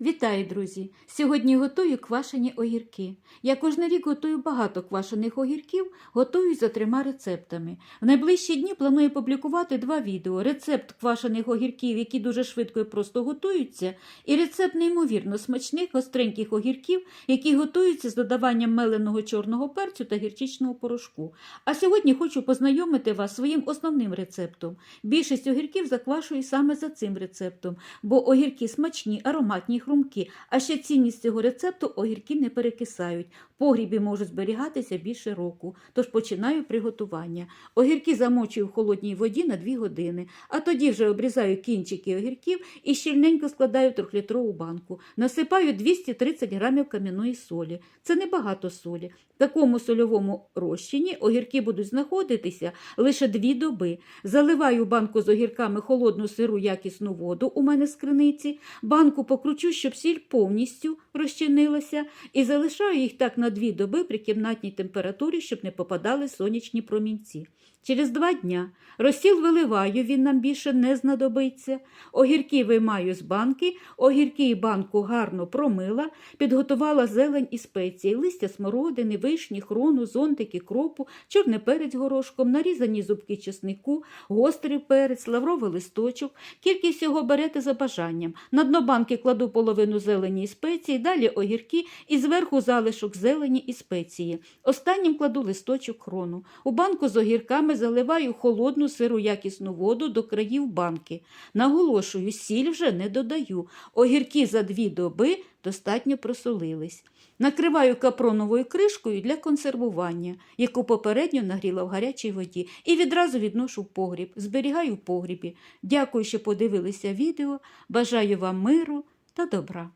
Вітаю, друзі! Сьогодні готую квашені огірки. Я кожен рік готую багато квашених огірків, готую за трьома рецептами. В найближчі дні планую публікувати два відео: рецепт квашених огірків, які дуже швидко і просто готуються, і рецепт неймовірно смачних гостреньких огірків, які готуються з додаванням меленого чорного перцю та гірчичного порошку. А сьогодні хочу познайомити вас своїм основним рецептом. Більшість огірків заквашую саме за цим рецептом, бо огірки смачні, ароматні, хрумкі. А ще цінність цього рецепту огірки не перекисають. Погрібі можуть зберігатися більше року. Тож починаю приготування. Огірки замочую в холодній воді на 2 години, а тоді вже обрізаю кінчики огірків і щільненько складаю в трьохлітрову банку. Насипаю 230 грамів кам'яної солі. Це небагато солі. В такому сольовому розчині огірки будуть знаходитися лише дві доби. Заливаю банку з огірками холодну сиру якісну воду у мене з криниці, банку покручу, щоб сіль повністю розчинилася, і залишаю їх так на дві доби при кімнатній температурі, щоб не попадали сонячні промінці. Через два дня розсіл виливаю, він нам більше не знадобиться. Огірки виймаю з банки, огірки і банку гарно промила, підготувала зелень і спеції, листя смородини, вишні, хрону, зонтики, кропу, чорний перець горошком, нарізані зубки чеснику, гострий перець, лавровий листочок. Кількість всього берете за бажанням. На дно банки кладу половину зелені і спеції, далі огірки і зверху залишок зелені і спеції. Останнім кладу листочок хрону. У банку з огірками заливаю холодну сиру якісну воду до країв банки. Наголошую, сіль вже не додаю. Огірки за дві доби достатньо просолились. Накриваю капроновою кришкою для консервування, яку попередньо нагріла в гарячій воді, і відразу відношу в погріб, зберігаю в погрібі. Дякую, що подивилися відео. Бажаю вам миру та добра.